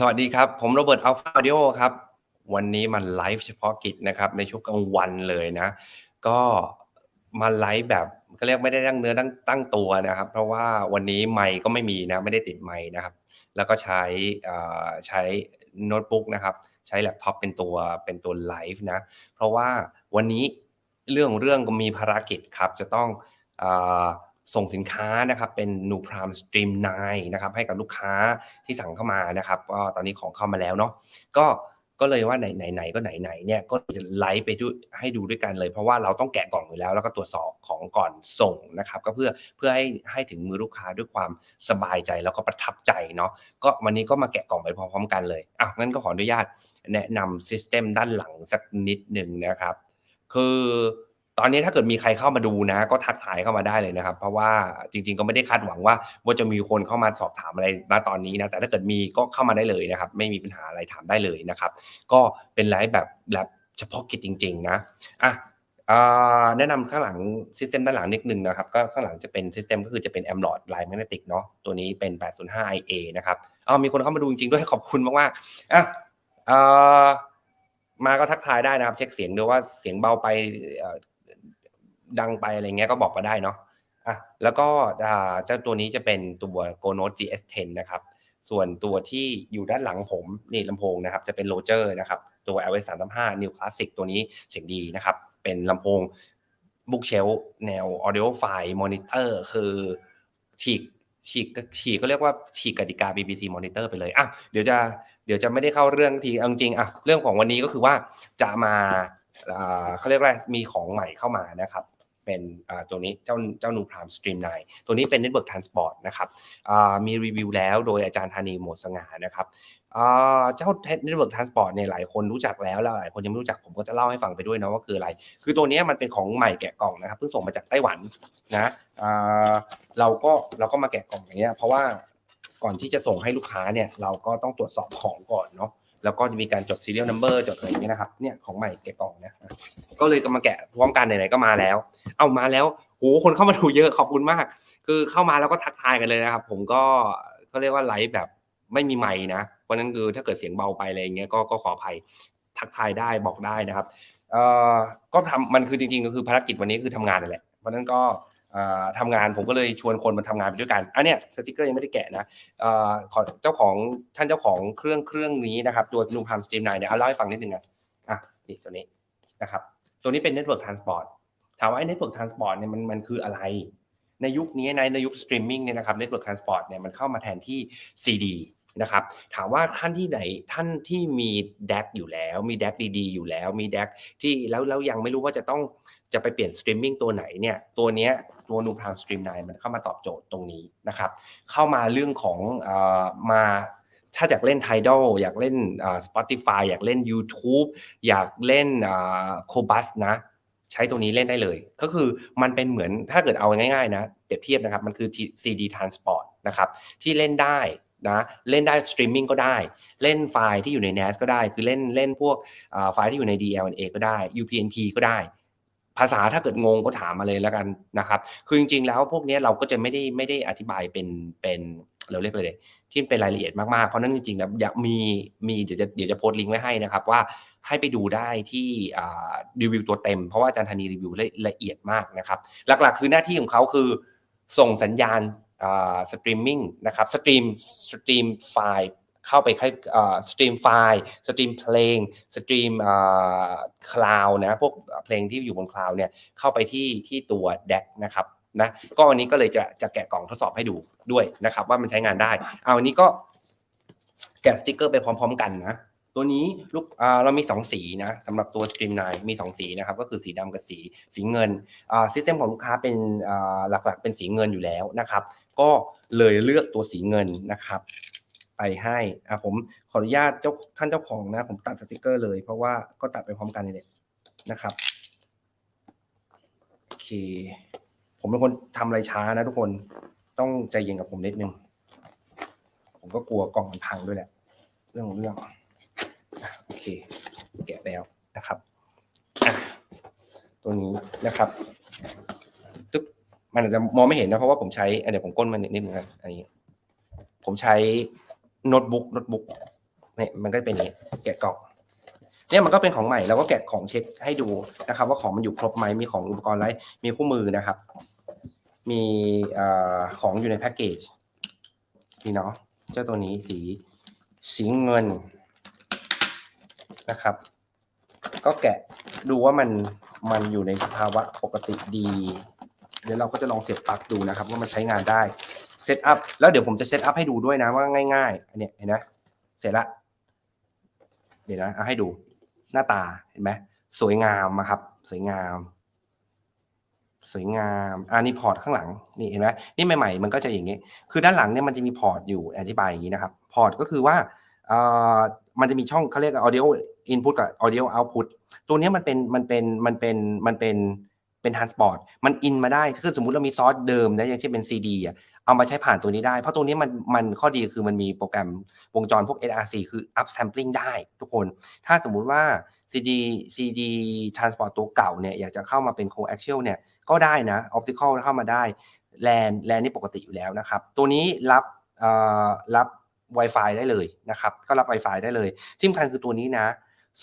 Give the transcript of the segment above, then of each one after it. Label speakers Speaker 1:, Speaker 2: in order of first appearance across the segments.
Speaker 1: สวัสดีครับ ผมโรเบิร์ตอัลฟาดิโอครับ วันนี้มันไลฟ์เฉพาะกิจนะครับ ในช่วงกลางวันเลยนะ ก็มาไลฟ์แบบก็เรียกไม่ได้ตั้งเนื้อตั้งตั้งตัวนะครับ เพราะว่าวันนี้ไมค์ก็ไม่มีนะ ไม่ได้ติดไมค์นะครับ แล้วก็ใช้ใช้โน้ตบุ๊กนะครับ ใช้แล็ปท็อปเป็นตัวเป็นตัวไลฟ์นะ เพราะว่าวันนี้เรื่องเรื่องก็มีภารกิจครับ จะต้อง ส่งสินค้านะครับเป็น New Prime Stream 9นะครับให้กับลูกค้าที่สั่งเข้ามานะครับก็ตอนนี้ของเข้ามาแล้วเนาะก็ก็เลยว่าไหนไหนก็ไหนไหนเนี่ยก็จะไลฟ์ไปด้วยให้ดูด้วยกันเลย เพราะว่าเราต้องแกะกล่องอยู่แล้ว แล้วก็ตรวจสอบของก่อนส่งนะครับ ก็เพื่อเพื่อให้ให้ถึงมือลูกค้าด้วยความสบายใจแล้วก็ประทับใจเนาะก็วันนี้ก็มาแกะกล่องไปพร้อมๆกันเลยอะงั้นก็ขออนุญาตแนะนำซิสเต็มด้านหลังสักนิดหนึ่งนะครับ คือ ตอนนี้ถ้าเกิดมีใครเข้ามาดูนะ ก็ทักทายเข้ามาได้เลยนะครับ เพราะว่าจริง ๆ ก็ไม่ได้คาดหวังว่าว่าจะมีคนเข้ามาสอบถามอะไรณตอนนี้นะแต่ถ้าเกิดมีก็เข้ามาได้เลยนะครับ ไม่มีปัญหาอะไรถามได้เลยนะครับ ก็เป็นไลฟ์แบบแบบเฉพาะกิจจริง ๆ นะอะแนะนำข้างหลังซิสเต็มด้านหลังนิดนึงนะครับก็ข้างหลังจะเป็นซิสเต็มก็คือจะเป็น a m l o d Line Magnetic เนาะตัวนี้เป็น 805 IA นะครับอ้าวมีคนเข้ามาดูจริงๆด้วยขอบคุณมากๆอะอ่ามาก็ทักทายได้นะครับ เช็คเสียงด้วยว่าเสียงเบาไป ดังไปอะไรเงี้ยก็บอกมาได้เนาะอะแล้วก็เจ้าตัวนี้จะเป็นตัว Go Note GS10 นะครับ ส่วนตัวที่อยู่ด้านหลังผมนี่ลำโพงนะครับ จะเป็นโรเจอร์นะครับ ตัว LS 3 5 New Classic ตัวนี้เสียงดีนะครับ เป็นลำโพงบุ๊กเชลแนว Audio File Monitor คือฉีกฉีกฉีกก็เรียกว่าฉีกกติกา BBC Monitor ไปเลยอะเดี๋ยวจะเดี๋ยวจะไม่ได้เข้าเรื่องทีเอาจริงๆอะเรื่องของวันนี้ก็คือว่าจะมาอ่าเขาเรียกว่ามีของใหม่เข้ามานะครับ เป็นตัวนี้เจ้าเจ้านูพรามสตรีมไนตัวนี้เป็น Network Transport นะครับมีรีวิวแล้วโดยอาจารย์ธานีโหมดสง่านะครับอ่าเจ้า Network Transport เนี่ยหลายคนรู้จักแล้วแล้วหลายคนยังไม่รู้จักผมก็จะเล่าให้ฟังไปด้วยนะว่าคืออะไร คือตัวนี้มันเป็นของใหม่แกะกล่องนะครับเพิ่งส่งมาจากไต้หวันนะเราก็เราก็มาแกะกล่องอย่างเงี้ยเพราะว่าก่อนที่จะส่งให้ลูกค้าเนี่ยเราก็ต้องตรวจสอบของก่อนเนาะ แล้วก็จะมีการจด serial number จดอะไรอย่างเงี้ยนะครับเนี่ยของใหม่แกะกล่องนะก็เลยก็มาแกะพร้อมกันไหนๆก็มาแล้ว เอามาแล้วโหคนเข้ามาดูเยอะขอบคุณมาก คือเข้ามาแล้วก็ทักทายกันเลยนะครับ ผมก็เขาเรียกว่าไลฟ์แบบไม่มีไมค์นะเพราะนั้นคือถ้าเกิดเสียงเบาไปอะไรอย่างเงี้ยก็ก็ขออภัยทักทายได้บอกได้นะครับเอ่อก็ทำมันคือจริงๆก็คือภารกิจวันนี้คือทำงานนั่นแหละเพราะนั้นก็ ทำงานผมก็เลยชวนคนมาทำงานไปด้วยกันอันเนี้ยสติกเกอร์ยังไม่ได้แกะนะขอเจ้าของท่านเจ้าของเครื่องเครื่องนี้นะครับตัวนูพามสตรีมไนเนี่ยเอาเล่าให้ฟังนิดนึงอะอะนี่ตัวนี้นะครับตัวนี้เป็น Network Transport ถามว่าไอ้ Network Transport เนี่ยมันมันคืออะไร ในยุคนี้ในในยุคสตรีมมิ่งเนี่ยนะครับ Network Transport เนี่ยมันเข้ามาแทนที่ CD นะครับถามว่าท่านที่ไหนท่านที่มี DAC อยู่แล้ว มี DAC ดีๆ อยู่แล้ว มี DAC ที่แล้วแล้วยังไม่รู้ว่าจะต้องจะไปเปลี่ยนสตรีมมิ่งตัวไหนเนี่ยตัวเนี้ยตัวนูพรามสตรีมไนมันเข้ามาตอบโจทย์ตรงนี้นะครับเข้ามาเรื่องของเอ่อมาถ้าอยากเล่น Tidal อยากเล่น Spotify อยากเล่น YouTube อยากเล่นโคบัสนะ ใช้ตัวนี้เล่นได้เลย ก็คือมันเป็นเหมือนถ้าเกิดเอาง่ายๆนะเปรียบเทียบนะครับ มันคือ CD Transport นะครับที่เล่นได้ นะเล่นได้สตรีมมิ่งก็ได้ เล่นไฟล์ที่อยู่ใน NAS ก็ได้ คือเล่นเล่นพวกไฟล์ที่อยู่ใน DLNA ก็ได้ UPnP ก็ได้ ภาษาถ้าเกิดงงก็ถามมาเลยแล้วกันนะครับ คือจริงๆแล้วพวกนี้เราก็จะไม่ได้ไม่ได้อธิบายเป็นเป็นเราเรียกเลยที่เป็นรายละเอียดมากๆ เพราะนั้นจริงๆแล้วอยากมีมีเดี๋ยวจะเดี๋ยวจะโพสต์ลิงก์ไว้ให้นะครับว่าให้ไปดูได้ที่รีวิวตัวเต็ม เพราะว่าอาจารย์ธนีรีวิวละเอียดมากนะครับ หลักๆ คือหน้าที่ของเขาคือส่งสัญญาณ สตรีมมิ่งนะครับสตรีมสตรีมไฟล์เข้าไปให้สตรีมไฟล์สตรีมเพลงสตรีมคลาวนะพวกเพลงที่อยู่บนคลาวเนี่ยเข้าไปที่ที่ตัว DAC นะครับนะก็วันนี้ก็เลยจะจะแกะกล่องทดสอบให้ดูด้วยนะครับ ว่ามันใช้งานได้เอาวันนี้ก็แกะสติกเกอร์ไปพร้อม ๆ กันนะ ตัวนี้ลูกเรามี 2 สีนะสำหรับตัว Stream 9มี 2 สีนะครับก็คือสีดำกับสีสีเงินซิสเต็มของลูกค้าเป็นหลักๆ เป็นสีเงินอยู่แล้วนะครับ ก็เลยเลือกตัวสีเงินนะครับ ไปให้อะผมขออนุญาตเจ้าท่านเจ้าของนะ ผมตัดสติกเกอร์เลย เพราะว่าก็ตัดไปพร้อมกันเลยนะครับโอเค ผมเป็นคนทำอะไรช้านะทุกคนต้องใจเย็นกับผมนิดนึง ผมก็กลัวกล่องมันพังด้วยแหละ เรื่องของเรื่อง แกะแล้วนะครับตัวนี้นะครับตึ๊บมันอาจจะมองไม่เห็นนะเพราะว่าผมใช้เดี๋ยวผมก้นมันนิดนึงนะอันนี้ผมใช้โน้ตบุ๊กโน้ตบุ๊กเนี่ยมันก็เป็นอย่างนี้แกะกล่องเนี่ยมันก็เป็นของใหม่เราก็แกะของเช็คให้ดูนะครับ ว่าของมันอยู่ครบไหมมีของอุปกรณ์ไรมีคู่มือนะครับ มีอของอยู่ในแพ็กเกจนี่เนาะเจ้าตัวนี้สีสีเงิน นะครับ ก็แกะดูว่ามันมันอยู่ในสภาวะปกติดีเดี๋ยวเราก็จะลองเสียบปลั๊กดูนะครับ ว่ามันใช้งานได้เซตอัพแล้วเดี๋ยวผมจะเซตอัพให้ดูด้วยนะว่าง่ายๆอันเนี้ยเห็นไหมเสร็จละเดี๋ยวนะเอาให้ดูหน้าตาเห็นไหมสวยงามอะครับ สวยงาม สวยงามอันนี้พอร์ตข้างหลังนี่เห็นไหมนี่ใหม่ๆมันก็จะอย่างนี้ คือด้านหลังเนี่ยมันจะมีพอร์ตอยู่อธิบายอย่างนี้นะครับ พอร์ตก็คือว่า มันจะมีช่องเขาเรียก audio input กับ audio output ตัวนี้มันเป็นมันเป็นมันเป็นมันเป็นเป็น transport มันอินมาได้คือสมมุติเรามีซอสเดิมนะอย่างเช่นเป็น CD อะเอามาใช้ผ่านตัวนี้ได้ เพราะตัวนี้มันมันข้อดีคือมันมีโปรแกรมวงจรพวก SRC คือ up sampling ได้ทุกคน ถ้าสมมุติว่า CD CD transport ตัวเก่าเนี่ยอยากจะเข้ามาเป็น coaxial เนี่ยก็ได้นะ optical เข้ามาได้แลนแลนนี่ปกติอยู่แล้วนะครับ ตัวนี้รับรับ Wi-Fi ได้เลยนะครับ ก็รับ Wi-Fi ได้เลยที่สำคัญคือตัวนี้นะ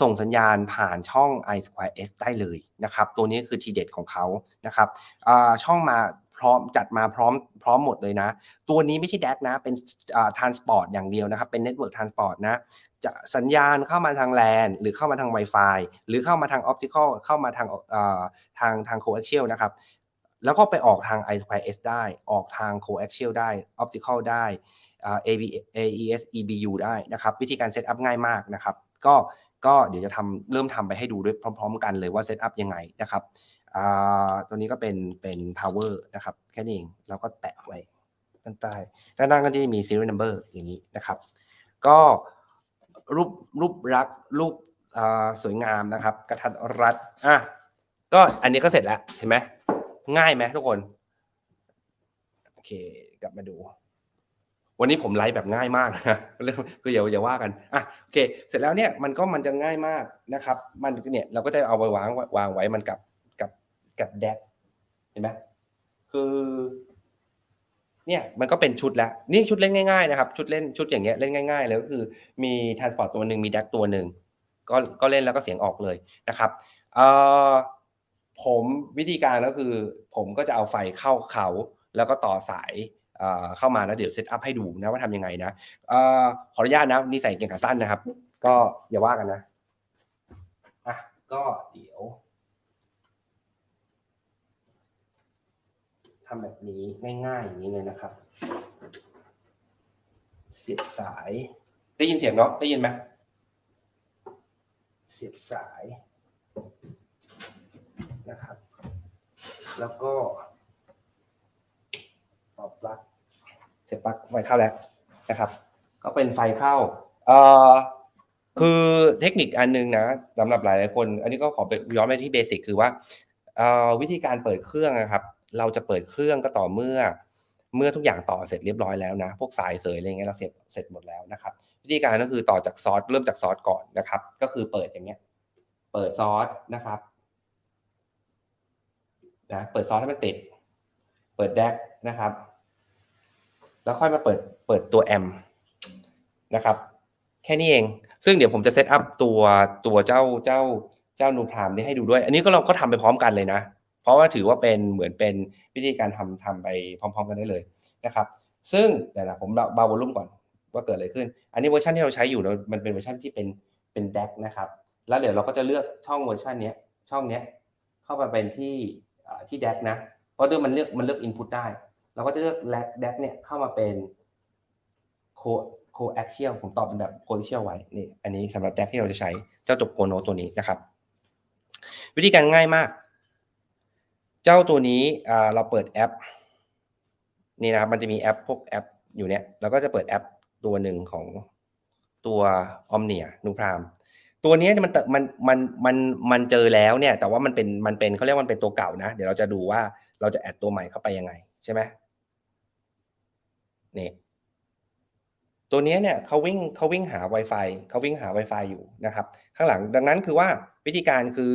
Speaker 1: ส่งสัญญาณผ่านช่อง i Square S ได้เลยนะครับ ตัวนี้คือทีเด็ดของเขานะครับอ่าช่องมาพร้อมจัดมาพร้อมพร้อมหมดเลยนะ ตัวนี้ไม่ใช่ DAC นะ เป็นอ่า transport อย่างเดียวนะครับ เป็น network transport นะ จะสัญญาณเข้ามาทาง LAN หรือเข้ามาทาง Wi-Fi หรือเข้ามาทาง Optical เข้ามาทางอ่อทางทาง Coaxial นะครับ แล้วก็ไปออกทาง i Square S ได้ ออกทาง Coaxial ได้ Optical ได้ AB AES EBU ได้นะครับวิธีการเซตอัพง่ายมากนะครับก็ก็เดี๋ยวจะทำเริ่มทำไปให้ดูด้วยพร้อม ๆ กันเลยว่าเซตอัพยังไงนะครับตัวนี้ก็เป็นเป็น power นะครับแค่นี้เองแล้วก็แตะไว้ด้านใต้ด้านล่างก็จะมี serial number อย่างนี้นะครับ ก็รูปรูปรักรูปสวยงามนะครับ กระทัดรัดอะก็อันนี้ก็เสร็จแล้วเห็นไหม ง่ายไหมทุกคนโอเค กลับมาดู วันนี้ผมไลฟ์แบบง่ายมากนะคืออย่าอย่าว่ากันอะโอเค เสร็จแล้วเนี่ยมันก็มันจะง่ายมากนะครับ มันเนี่ยเราก็จะเอาไปวางวางไว้มันกับกับกับแดกเห็นไหมคือเนี่ยมันก็เป็นชุดแล้วนี่ชุดเล่นง่ายๆนะครับ ชุดเล่นชุดอย่างเงี้ยเล่นง่ายๆเลยก็คือมีทรานสปอร์ตตัวหนึ่งมีแดกตัวหนึ่งก็ก็เล่นแล้วก็เสียงออกเลยนะครับเอ่อ ผมวิธีการก็คือ ผมก็จะเอาไฟเข้าเขา แล้วก็ต่อสายเข้ามาแล้วเดี๋ยวเซตอัพให้ดูนะว่าทำยังไงนะขออนุญาตนะนี่ใส่เกงขาสั้นนะครับ ก็อย่าว่ากันนะอะก็เดี๋ยวทำแบบนี้ง่ายๆอย่างนี้เลยนะครับ เสียบสาย ได้ยินเสียงเนาะได้ยินไหมเสียบสายนะครับ แล้วก็ต่อปลั๊กเสียบปลั๊กไฟเข้าแล้วนะครับ ก็เป็นไฟเข้าเอ่อคือเทคนิคอันนึงนะสำหรับหลายๆคน อันนี้ก็ขอไปย้อนไปที่เบสิกคือว่าเอ่อวิธีการเปิดเครื่องนะครับ เราจะเปิดเครื่องก็ต่อเมื่อ เมื่อทุกอย่างต่อเสร็จเรียบร้อยแล้วนะ พวกสายเสยอะไรเงี้ยเราเสร็จเสร็จหมดแล้วนะครับ วิธีการก็คือต่อจากซอสเริ่มจากซอสก่อนนะครับ ก็คือเปิดอย่างเงี้ย เปิดซอสนะครับ นะเปิดซอสให้มันติด เปิดแดกนะครับ แล้วค่อยมาเปิดเปิดตัวแอมนะครับ แค่นี้เอง ซึ่งเดี๋ยวผมจะเซตอัพตัวตัวเจ้าเจ้าเจ้านูพรามนี้ให้ดูด้วย อันนี้ก็เราก็ทำไปพร้อมกันเลยนะ เพราะว่าถือว่าเป็นเหมือนเป็นวิธีการทำทำไปพร้อม ๆ กันได้เลยนะครับ ซึ่งเดี๋ยวนะผมเบาวอลลุ่มก่อนว่าเกิดอะไรขึ้น อันนี้เวอร์ชันที่เราใช้อยู่นะมันเป็นเวอร์ชันที่เป็นเป็นแดกนะครับ แล้วเดี๋ยวเราก็จะเลือกช่องเวอร์ชันนี้ช่องนี้เข้ามาเป็นที่ ที่แดกนะ เพราะด้วยมันเลือกมันเลือกอินพุตได้ เราก็จะเลือกแลกแดกเนี่ยเข้ามาเป็นโคโคแอคเชียลผมตอบเป็นแบบโคแอคเชียลไว้นี่อันนี้สำหรับแดกที่เราจะใช้เจ้าตัวโกโนตัวนี้นะครับ วิธีการง่ายมาก เจ้าตัวนี้เราเปิดแอป นี่นะครับมันจะมีแอปพวกแอปอยู่เนี่ยเราก็จะเปิดแอปตัวหนึ่งของตัว Omnia นูพราม ตัวนี้มันเตมันมันมันมันเจอแล้วเนี่ย แต่ว่ามันเป็นมันเป็นเขาเรียกมันเป็นตัวเก่านะ เดี๋ยวเราจะดูว่าเราจะแอดตัวใหม่เข้าไปยังไงใช่ไหมนี่ตัวนี้เนี่ยเขาวิ่งเขาวิ่งหา Wi-Fi เขาวิ่งหา Wi-Fi อยู่นะครับ ข้างหลังดังนั้นคือว่าวิธีการคือ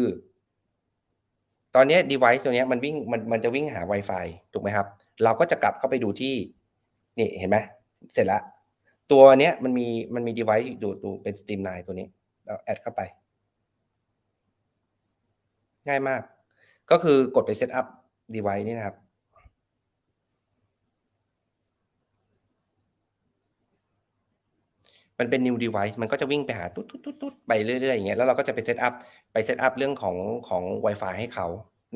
Speaker 1: ตอนนี้ device ตัวนี้มันวิ่งมันมันจะวิ่งหา Wi-Fi ถูกไหมครับ เราก็จะกลับเข้าไปดูที่นี่เห็นไหมเสร็จแล้วตัวเนี้ยมันมีมันมี device อยู่ดูเป็น Steam 9ตัวนี้ เราแอดเข้าไป ง่ายมาก ก็คือกดไป set up device นี่นะครับ มันเป็น new device มันก็จะวิ่งไปหาตุ๊ดตุ๊ดตุ๊ดตุ๊ดไปเรื่อยๆอย่างเงี้ยแล้วเราก็จะไป set up ไป set up เรื่องของของ Wi-Fi ให้เขา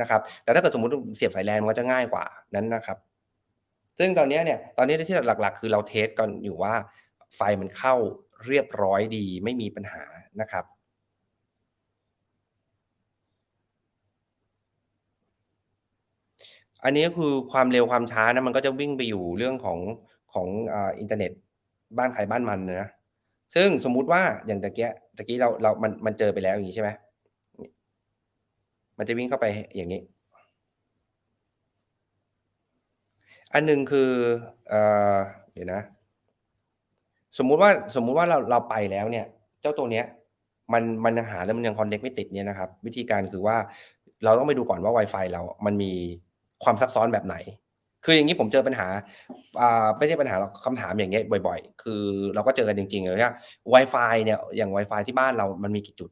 Speaker 1: นะครับ แต่ถ้าเกิดสมมติเสียบสายแลนมันก็จะง่ายกว่านั้นนะครับ ซึ่งตอนนี้เนี่ย ตอนนี้ที่หลัก ๆ คือเราเทสกันอยู่ว่าไฟมันเข้า เรียบร้อยดีไม่มีปัญหานะครับอันนี้คือความเร็วความช้านะมันก็จะวิ่งไปอยู่เรื่องของของอ่าอินเทอร์เน็ตบ้านใครบ้านมันนะซึ่งสมมุติว่าอย่างตะเกียตะกี้เราเรามันมันเจอไปแล้วอย่างงี้ใช่ไหมมันจะวิ่งเข้าไปอย่างงี้ อันหนึ่งคือเออเดี๋ยวนะ สมมุติว่าสมมุติว่าเราเราไปแล้วเนี่ย เจ้าตัวเนี้ยมันมันหาแล้วมันยังคอนเน็กไม่ติดเนี่ยนะครับ วิธีการคือว่าเราต้องไปดูก่อนว่า Wi-Fi เรา มันมีความซับซ้อนแบบไหน คืออย่างนี้ผมเจอปัญหาอ่าไม่ใช่ปัญหาหรอกคำถามอย่างเงี้ยบ่อย ๆ คือเราก็เจอกันจริงๆเลยว่า Wi-Fi เนี่ยอย่าง Wi-Fi ที่บ้านเรามันมีกี่จุด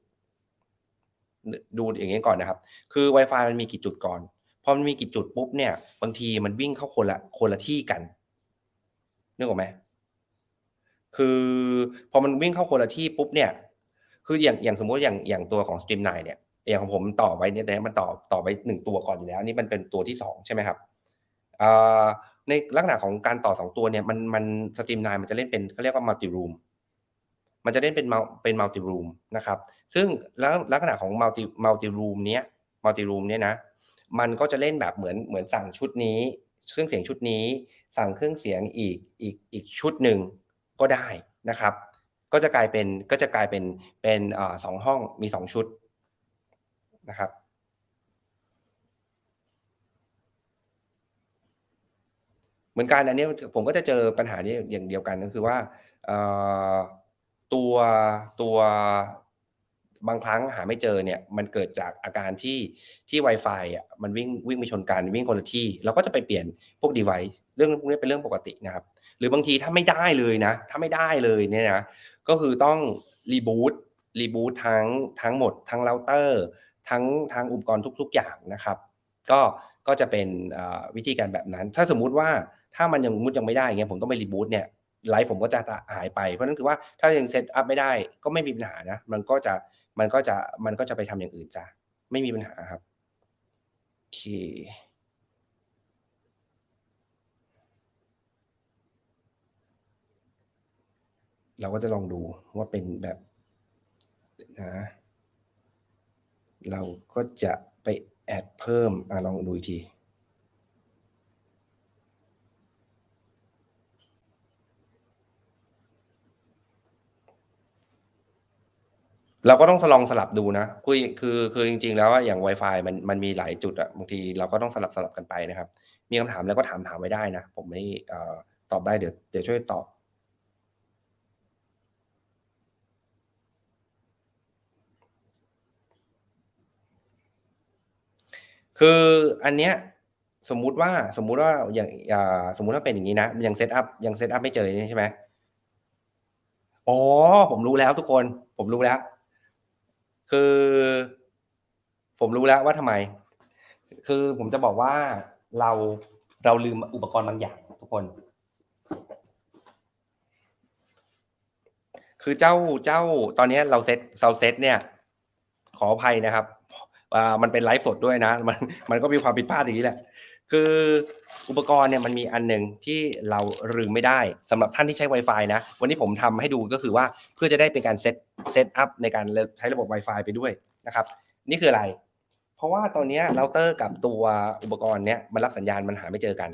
Speaker 1: ดูอย่างเงี้ก่อนนะครับ คือ Wi-Fi มันมีกี่จุดก่อนพอมันมีกี่จุดปุ๊บเนี่ย บางทีมันวิ่งเข้าคนละคนละที่กันนึกออกไหม คือพอมันวิ่งเข้าคนละที่ปุ๊บเนี่ย คืออย่างอย่างสมมุติอย่างอย่างตัวของ Stream9 เนี่ยอย่างของผมต่อไว้เนี่ยนะมันต่อต่อไว้หนึ่งตัวก่อนอยู่แล้วนี่มันเป็นตัวที่สองใช่ไหมครับในลักษณะของการต่อสองตัวเนี่ยมันมัน Stream9 มันจะเล่นเป็นเขาเรียกว่า multi room มันจะเล่นเป็น mul เป็น multi room นะครับ ซึ่งแล้วลักษณะของ multi multi room เนี้ย multi room เนี่ยนะมันก็จะเล่นแบบเหมือนเหมือนสั่งชุดนี้เครื่องเสียงชุดนี้ สั่งเครื่องเสียงอีกอีกอีกชุดหนึ่ง ก็ได้นะครับ ก็จะกลายเป็นก็จะกลายเป็นเป็นสองห้องมีสองชุดนะครับเหมือนกันอันนี้ผมก็จะเจอปัญหานี้อย่างเดียวกันก็คือว่าตัวตัวบางครั้งหาไม่เจอเนี่ยมันเกิดจากอาการที่ที่ Wi-Fi อะมันวิ่งวิ่งไปชนกันวิ่งคนละที่ เราก็จะไปเปลี่ยนพวก device เรื่องพวกนี้เป็นเรื่องปกตินะครับ หรือบางทีถ้าไม่ได้เลยนะ ถ้าไม่ได้เลยเนี่ยนะ ก็คือต้องรีบูตรีบูตทั้งทั้งหมด ทั้งเราเตอร์ทั้งทั้งอุปกรณ์ทุก ๆ อย่างนะครับ ก็ก็จะเป็นวิธีการแบบนั้น ถ้าสมมุติว่าถ้ามันยังมุดยังไม่ได้เงี้ยผมต้องไปรีบูตเนี่ยไลฟ์ผมก็จะหายไปเพราะนั้นคือว่าถ้ายังเซตอัพไม่ได้ก็ไม่มีปัญหานะ มันก็จะมันก็จะมันก็จะไปทำอย่างอื่นจ้ะไม่มีปัญหาครับโอเค เราก็จะลองดูว่าเป็นแบบนะเราก็จะไปแอดเพิ่มอลองดูอีกทีเราก็ต้องลองสลับดูนะคือคือคือจริง ๆ แล้วอย่าง Wi-Fi มันมันมีหลายจุดอะบางทีเราก็ต้องสลับสลับกันไปนะครับ มีคำถามแล้วก็ถามถามไว้ได้นะ ผมไม่ตอบได้เดี๋ยวเดี๋ยวช่วยตอบ คืออันเนี้ยสมมุติว่าสมมุติว่าอย่างอ่าสมมุติว่าเป็นอย่างนี้นะยังเซตอัพยังเซตอัพไม่เจอใช่ไหมอ๋อผมรู้แล้วทุกคน ผมรู้แล้ว คือ ผมรู้แล้วว่าทำไม คือผมจะบอกว่าเราเราลืมอุปกรณ์บางอย่างทุกคน คือเจ้าเจ้าตอนนี้เราเซตเราเซตเนี่ย ขออภัยนะครับ อ่ามันเป็นไลฟ์สดด้วยนะ มันมันก็มีความผิดพลาดอย่างนี้แหละ คืออุปกรณ์เนี่ยมันมีอันหนึ่งที่เราลืมไม่ได้สำหรับท่านที่ใช้ Wi-Fi นะ วันนี้ผมทำให้ดูก็คือว่าเพื่อจะได้เป็นการเซตเซตอัพในการใช้ระบบ Wi-Fi ไปด้วยนะครับ นี่คืออะไร เพราะว่าตอนนี้เราเตอร์กับตัวอุปกรณ์เนี้ยมันรับสัญญาณมันหาไม่เจอกัน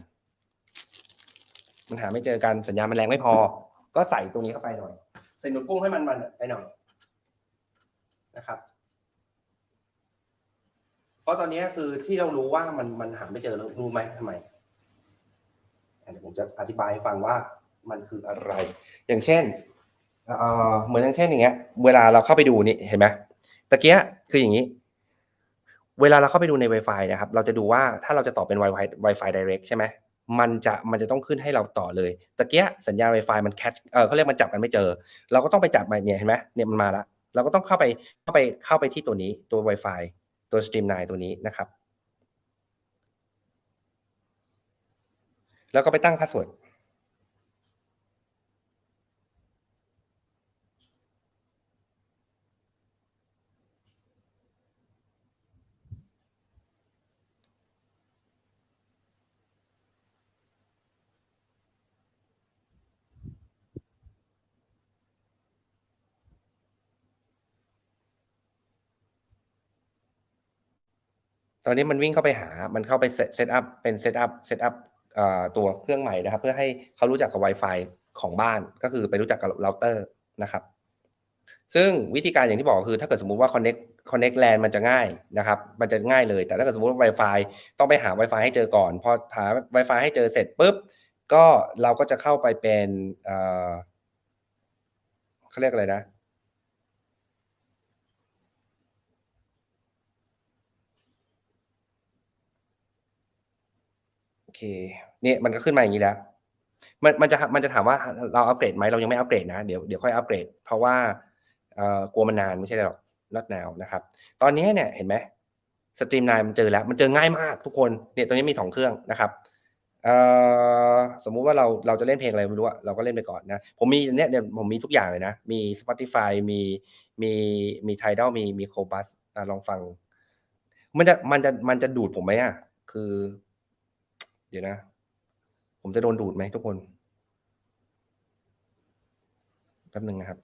Speaker 1: มันหาไม่เจอกันสัญญาณมันแรงไม่พอ ก็ใส่ตรงนี้เข้าไปหน่อยใส่หนูกุ้งให้มันมันไปหน่อยนะครับ เพราะตอนนี้คือที่เรารู้ว่ามันมันหาไม่เจอแล้วรู้ไหมทำไมเดี๋ยวผมจะอธิบายให้ฟังว่ามันคืออะไร อย่างเช่นเหมือนอย่างเช่นอย่างเงี้ย เวลาเราเข้าไปดูนี่เห็นไหมตะเกียคืออย่างนี้ เวลาเราเข้าไปดูใน Wi-Fi นะครับ เราจะดูว่าถ้าเราจะต่อเป็น Wi-Fi Wi-Fi Direct ใช่ไหมมันจะมันจะต้องขึ้นให้เราต่อเลยตะเกียสัญญาณ Wi-Fi มันแคชเออเขาเรียกมันจับกันไม่เจอ เราก็ต้องไปจับมันเนี่ยเห็นไหมเนี่ยมันมาล้วเราก็ต้องเข้าไปเข้าไปเข้าไปที่ตัวนี้ตัว Wi-Fi ตัว Stream9 ตัวนี้นะครับ แล้วก็ไปตั้งพาสเวิร์ด ตอนนี้มันวิ่งเข้าไปหา มันเข้าไปเซตอัพเป็นเซตอัพเซตอัพตัวเครื่องใหม่นะครับ เพื่อให้เขารู้จักกับ Wi-Fi ของบ้านก็คือไปรู้จักกับเราเตอร์นะครับ ซึ่งวิธีการอย่างที่บอกคือ ถ้าเกิดสมมุติว่า connect connect LAN มันจะง่ายนะครับ มันจะง่ายเลย แต่ถ้าเกิดสมมติว่า Wi-Fi ต้องไปหา Wi-Fi ให้เจอก่อน พอหา Wi-Fi ให้เจอเสร็จปุ๊บ ก็เราก็จะเข้าไปเป็นเอ่อเขาเรียกอะไรนะ เคเนี่ยมันก็ขึ้นมาอย่างนี้แล้ว มันมันจะมันจะถามว่าเราอัปเกรดไหมเรายังไม่อัปเกรดนะเดี๋ยวเดี๋ยวค่อยอัปเกรดเพราะว่าเอ่อกลัวมันนานไม่ใช่หรอกนัดแนวนะครับ ตอนนี้เนี่ยเห็นไหมสตรีมไนมันเจอแล้ว มันเจอง่ายมากทุกคนเนี่ยตัวนี้มีสองเครื่องนะครับเอ่อสมมุติว่าเราเราจะเล่นเพลงอะไรไม่รู้อะเราก็เล่นไปก่อนนะผมมีเนี่ยเนี่ยผมมีทุกอย่างเลยนะ มี Spotify มีมีมี Tidal มีมี Cobus อะลองฟัง มันจะมันจะมันจะดูดผมไหมอะคือ ดี๋ยวนะ ผมจะโดนดูดไหมทุกคนแป๊บนึงนะครับ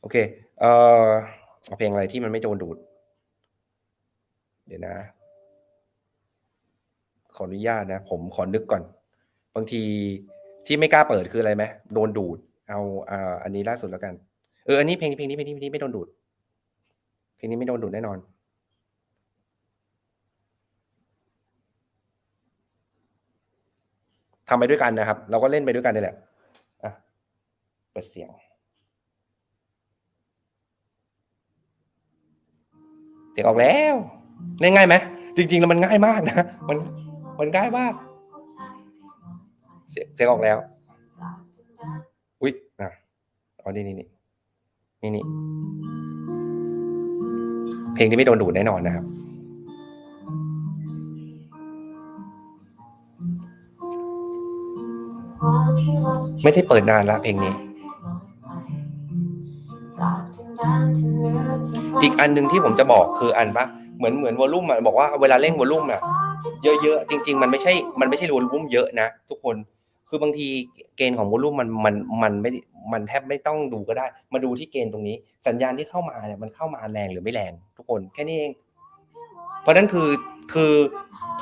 Speaker 1: โอเค เอ่อเอาเพลงอะไรที่มันไม่โดนดูด เดี๋ยวนะ ขออนุญาตนะ ผมขอนึกก่อน บางทีที่ไม่กล้าเปิดคืออะไรไหมโดนดูด เอาอ่าอันนี้ล่าสุดแล้วกัน เออ อันนี้เพลงเพลงนี้เพลงนี้เพลงนี้ไม่โดนดูด เพลงนี้ไม่โดนดูดแน่นอน ทำไปด้วยกันนะครับ เราก็เล่นไปด้วยกันนี่แหละอะเปิดเสียง เสียงออกแล้วง่ายไหมจริง ๆ แล้วมันง่ายมากนะมันมันง่ายมาก เสียงเสียงออกแล้ว อุ๊ยอะอ๋อนี่นี่นี่นี่นี่เพลงที่ไม่โดนดูดแน่นอนนะครับ ไม่ได้เปิดนานละเพลงนี้ อีกอันหนึ่งที่ผมจะบอกคืออันปะเหมือนเหมือนวอลลุ่มอะบอกว่าเวลาเล่นวอลลุ่มอะเยอะๆจริง ๆ มันไม่ใช่ มันไม่ใช่วอลลุ่มเยอะนะทุกคน คือบางทีเกณฑ์ของวอลลุ่มมันมันมันไม่ มันแทบไม่ต้องดูก็ได้ มาดูที่เกณฑ์ตรงนี้ สัญญาณที่เข้ามาเนี่ยมันเข้ามาแรงหรือไม่แรง ทุกคนแค่นี้เอง เพราะนั้นคือ คือ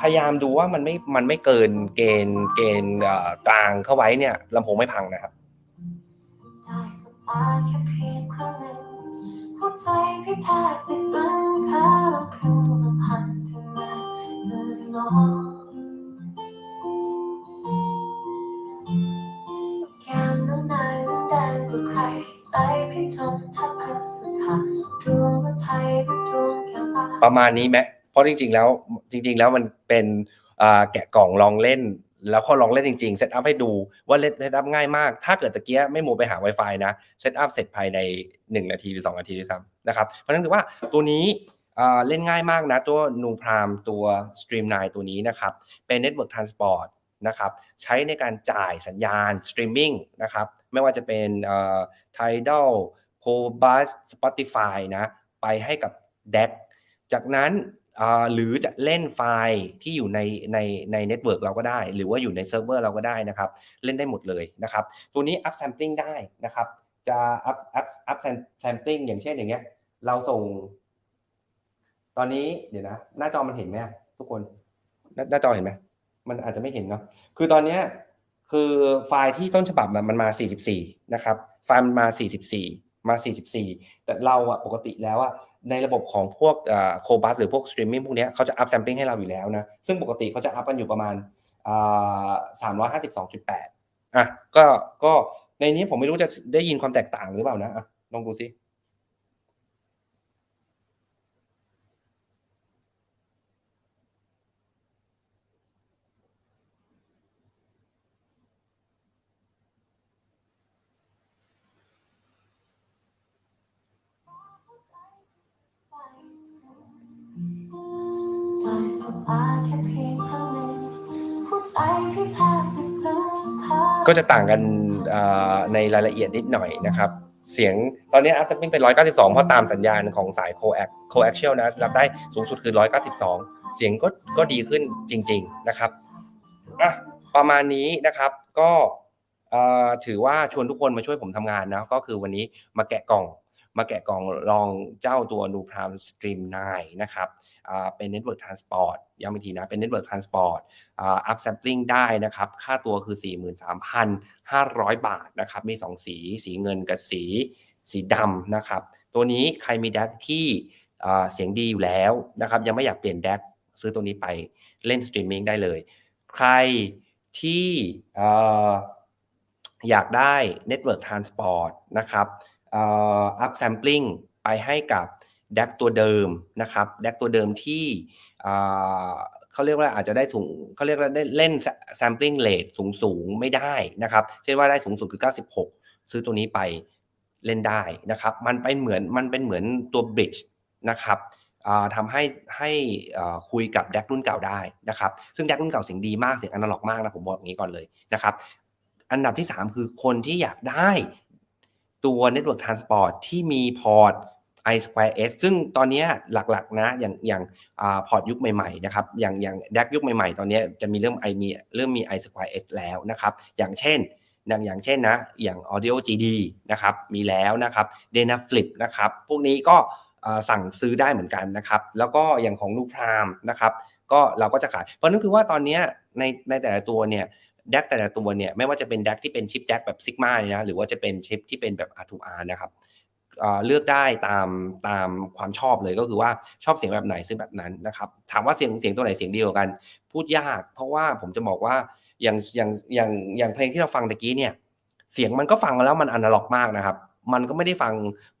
Speaker 1: พยายามดูว่ามันไม่ มันไม่เกินเกณฑ์เกณฑ์กลางเข้าไว้เนี่ยลำโพงไม่พังนะครับ
Speaker 2: ได้สบตาแค่เพียงครั้งหนึ่งหัวใจพี่แทบติดรังคาเราเพียงลำพันถึงแม้เดินนอนแก้มน้ำนายนั้นแดงกว่าใคร ใจพี่จมแทบพัสถานดวงหัวใจเป็นดวงแก้วตา
Speaker 1: ประมาณนี้ไหม เพราะจริง ๆ แล้วจริง ๆ แล้วมันเป็นแกะกล่องลองเล่น แล้วก็ลองเล่นจริงๆเซตอัพให้ดูว่าเล่นเซตอัพง่ายมาก ถ้าเกิดตะเกียไม่โมไปหา Wi-Fi นะเซตอัพเสร็จภายใน 1 นาทีหรือ 2 นาทีด้วยซ้ำนะครับเพราะนั้นถือว่าตัวนี้เล่นง่ายมากนะตัว n u p r i m ตัว Stream9 ตัวนี้นะครับเป็น Network Transport นะครับใช้ในการจ่ายสัญญาณ Streaming นะครับไม่ว่าจะเป็นเอ่อ Tidal p o b u s Spotify นะไปให้กับ DEC จากนั้น หรือจะเล่นไฟล์ที่อยู่ในในในเน็ตเวิร์กเราก็ได้ หรือว่าอยู่ในเซิร์ฟเวอร์เราก็ได้นะครับ เล่นได้หมดเลยนะครับ ตัวนี้ up sampling ได้นะครับ จะ up up up sampling อย่างเช่นอย่างเงี้ย เราส่ง ตอนนี้เดี๋ยวนะ หน้าจอมันเห็นไหมทุกคน หน้าจอเห็นไหมมันอาจจะไม่เห็นเนาะคือตอนเนี้ยคือไฟล์ที่ต้นฉบับมันมันมา44 นะครับ ไฟล์มันมา 44 มา 44 แต่เราอะปกติแล้วอะ ในระบบของพวกโคบัสหรือพวกสตรีมมิ่งพวกนี้เขาจะอัพแซมปิ้งให้เราอยู่แล้วนะ ซึ่งปกติเขาจะอัพกันอยู่ประมาณสามร้อยห้าสิบสองจุดแปดอะก็ก็ในนี้ผมไม่รู้จะได้ยินความแตกต่างหรือเปล่านะอะลองดูซิ
Speaker 2: ตาแค่เพียงครั้งหนึ่งหัวใจพี่แทบติดตรึงภาพ
Speaker 1: ก็จะต่างกันอ่อในรายละเอียดนิดหน่อยนะครับ เสียงตอนนี้อัพสปริงเป็น 192 เพราะตามสัญญาณของสาย coax coaxial นะรับได้สูงสุดคือ 192 เสียงก็ก็ดีขึ้นจริง ๆนะครับอะประมาณนี้นะครับก็เอ่อถือว่าชวนทุกคนมาช่วยผมทำงานนะก็คือวันนี้มาแกะกล่อง มาแกะกล่องลองเจ้าตัว Nu Prime Stream 9นะครับเป็น Network Transport ย้ำอีกทีนะ เป็น Network Transport อ่า up sampling ได้นะครับ ค่าตัวคือ 43,500 บาทนะครับ มี 2 สี สีเงินกับสีสีดำนะครับ ตัวนี้ใครมีแดกที่เสียงดีอยู่แล้วนะครับ ยังไม่อยากเปลี่ยนแดกซื้อตัวนี้ไปเล่นสตรีมมิ่งได้เลย ใครที่อยากได้ Network Transport นะครับ อ่อ up sampling ไปให้กับ DAC ตัวเดิมนะครับ DAC ตัวเดิมที่เขาเรียกว่าอาจจะได้สูงเขาเรียกว่าได้เล่น sampling rate สูงสูงๆไม่ได้นะครับ เช่นว่าได้สูงสุดคือ 96 ซื้อตัวนี้ไปเล่นได้นะครับ มันเป็นเหมือนมันเป็นเหมือนตัว bridge นะครับทำให้ให้คุยกับแดกรุ่นเก่าได้นะครับ ซึ่งแดกรุ่นเก่าเสียงดีมากเสียงอนาล็อกมากนะผมบอกอย่างนี้ก่อนเลยนะครับ อันดับที่ 3 คือคนที่อยากได้ ตัว Network Transport ที่มีพอร์ต i Square S ซึ่งตอนนี้หลักๆนะอย่างอย่างพอร์ตยุคใหม่ๆนะครับอย่างอย่างแดกยุคใหม่ๆ ตอนนี้จะมีเริ่ม i มีเริ่มมี i Square S แล้วนะครับอย่างเช่นอย่างอย่างเช่นนะอย่าง Audio GD นะครับมีแล้วนะครับ d e n a Flip นะครับพวกนี้ก็สั่งซื้อได้เหมือนกันนะครับแล้วก็อย่างของ n u p r a m นะครับก็เราก็จะขาย เพราะนั่นคือว่าตอนนี้ในในแต่ละตัวเนี่ย แดกแต่ละตัวเนี่ยไม่ว่าจะเป็นแดกที่เป็นชิปแดกแบบซิกมาเนี่ยนะหรือว่าจะเป็นชิปที่เป็นแบบ R2R นะครับเลือกได้ตามตามความชอบเลยก็คือว่าชอบเสียงแบบไหนซื้อแบบนั้นนะครับถามว่าเสียงเสียงตัวไหนเสียงเดีกว่ากัน พูดยาก เพราะว่าผมจะบอกว่าอย่างอย่างอย่างอย่างเพลงที่เราฟังตะกี้เนี่ยเสียงมันก็ฟังแล้วมันอนาล็อกมากนะครับ มันก็ไม่ได้ฟัง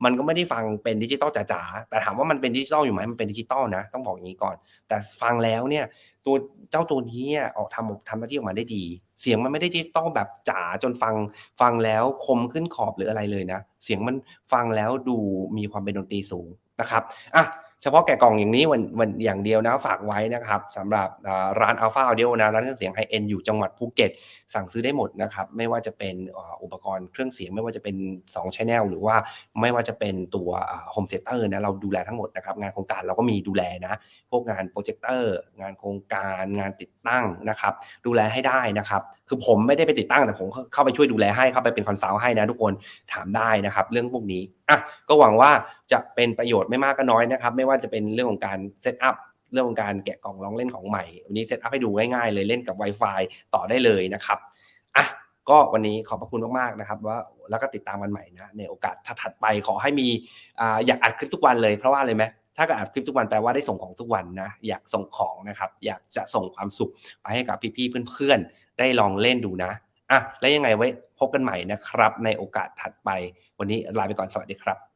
Speaker 1: มันก็ไม่ได้ฟังเป็นดิจิตอลจ๋าๆแต่ถามว่ามันเป็นดิจิตอลอยู่ไหมมันเป็นดิจิตอลนะต้องบอกอย่างนี้ก่อน แต่ฟังแล้วเนี่ยตัวเจ้าตัวนี้เนี่ยออกทำทำหน้าที่ออกมาได้ดี เสียงมันไม่ได้ดิจิตองแบบจ๋าจนฟังฟังแล้วคมขึ้นขอบหรืออะไรเลยนะ เสียงมันฟังแล้วดูมีความเป็นดนตรีสูงนะครับอะ เฉพาะแกะกล่องอย่างนี้วันวันอย่างเดียวนะฝากไว้นะครับสำหรับร้าน Alpha Audio นะร้านเครื่องเสียงไฮเอ็นอยู่จังหวัดภูเก็ต สั่งซื้อได้หมดนะครับไม่ว่าจะเป็นอุปกรณ์เครื่องเสียงไม่ว่าจะเป็น2 Channel หรือว่าไม่ว่าจะเป็นตัวโฮมเซเตอร์นะเราดูแลทั้งหมดนะครับงานโครงการเราก็มีดูแลนะพวกงานโปรเจคเตอร์งานโครงการงานติดตั้งนะครับดูแลให้ได้นะครับคือผมไม่ได้ไปติดตั้งแต่ผมเข้าไปช่วยดูแลให้เข้าไปเป็นคอนซัลท์ให้นะทุกคนถามได้นะครับเรื่องพวกนี้อะก็หวังว่าจะเป็นประโยชน์ไม่มากก็น้อยนะครับ ไม่ว่าจะเป็นเรื่องของการเซตอัพเรื่องของการแกะกล่องลองเล่นของใหม่วันนี้เซตอัพให้ดูง่ายๆเลยเล่นกับ Wi-Fi ต่อได้เลยนะครับอะก็วันนี้ขอบพระคุณมากๆนะครับ ว่าแล้วก็ติดตามกันใหม่นะในโอกาสถัดๆไปขอให้มีอ่าอยากอัดคลิปทุกวันเลยเพราะว่าอะไรไหมถ้าเกิดอัดคลิปทุกวันแปลว่าได้ส่งของทุกวันนะอยากส่งของนะครับ อยากจะส่งความสุขไปให้กับพี่ๆเพื่อนๆได้ลองเล่นดูนะ อะแล้วยังไงไว้พบกันใหม่นะครับ ในโอกาสถัดไป วันนี้ลาไปก่อนสวัสดีครับ